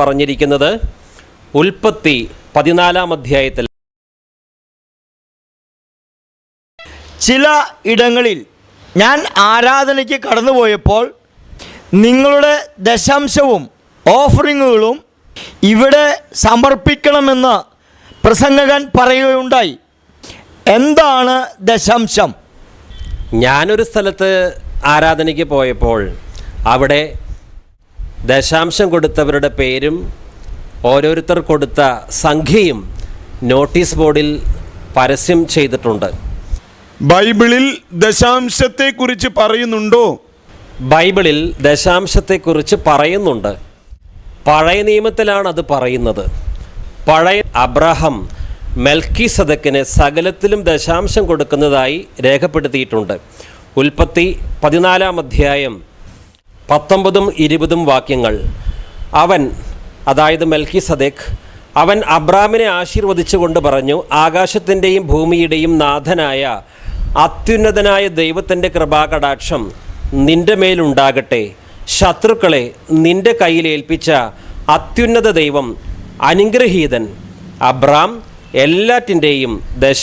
പറഞ്ഞിരിക്കുന്നത് ഉൽപ്പത്തി പതിനാലാം അധ്യായത്തിൽ. ചില ഇടങ്ങളിൽ ഞാൻ ആരാധനയ്ക്ക് കടന്നുപോയപ്പോൾ നിങ്ങളുടെ ദശാംശവും ഓഫറിങ്ങുകളും ഇവിടെ സമർപ്പിക്കണമെന്ന് പ്രസംഗകൻ പറയുകയുണ്ടായി. എന്താണ് ദശാംശം? ഞാനൊരു സ്ഥലത്ത് ആരാധനയ്ക്ക് പോയപ്പോൾ അവിടെ ദശാംശം കൊടുത്തവരുടെ പേരും ഓരോരുത്തർ കൊടുത്ത സംഖ്യയും നോട്ടീസ് ബോർഡിൽ പരസ്യം ചെയ്തിട്ടുണ്ട്. ബൈബിളിൽ ദശാംശത്തെക്കുറിച്ച് പറയുന്നുണ്ടോ? ബൈബിളിൽ ദശാംശത്തെക്കുറിച്ച് പറയുന്നുണ്ട്. പഴയ നിയമത്തിലാണ് അത് പറയുന്നത്. പഴയ അബ്രഹം മെൽക്കി സദക്കിന് സകലത്തിലും ദശാംശം കൊടുക്കുന്നതായി രേഖപ്പെടുത്തിയിട്ടുണ്ട്. ഉൽപ്പത്തി പതിനാലാം അധ്യായം പത്തൊമ്പതും ഇരുപതും വാക്യങ്ങൾ. അവൻ അതായത് മൽക്കി സദേഖ് അവൻ അബ്രാമിനെ ആശീർവദിച്ചുകൊണ്ട് പറഞ്ഞു ആകാശത്തിന്റെയും ഭൂമിയുടെയും നാഥനായ അത്യുന്നതനായ ദൈവത്തിന്റെ കൃപാകടാക്ഷം നിന്റെ മേലുണ്ടാകട്ടെ. ശത്രുക്കളെ നിന്റെ കയ്യിലേൽപ്പിച്ച അത്യുന്നത ദൈവം അനുഗ്രഹീതൻ അബ്രാം എല്ലാറ്റിന്റെയും ദശ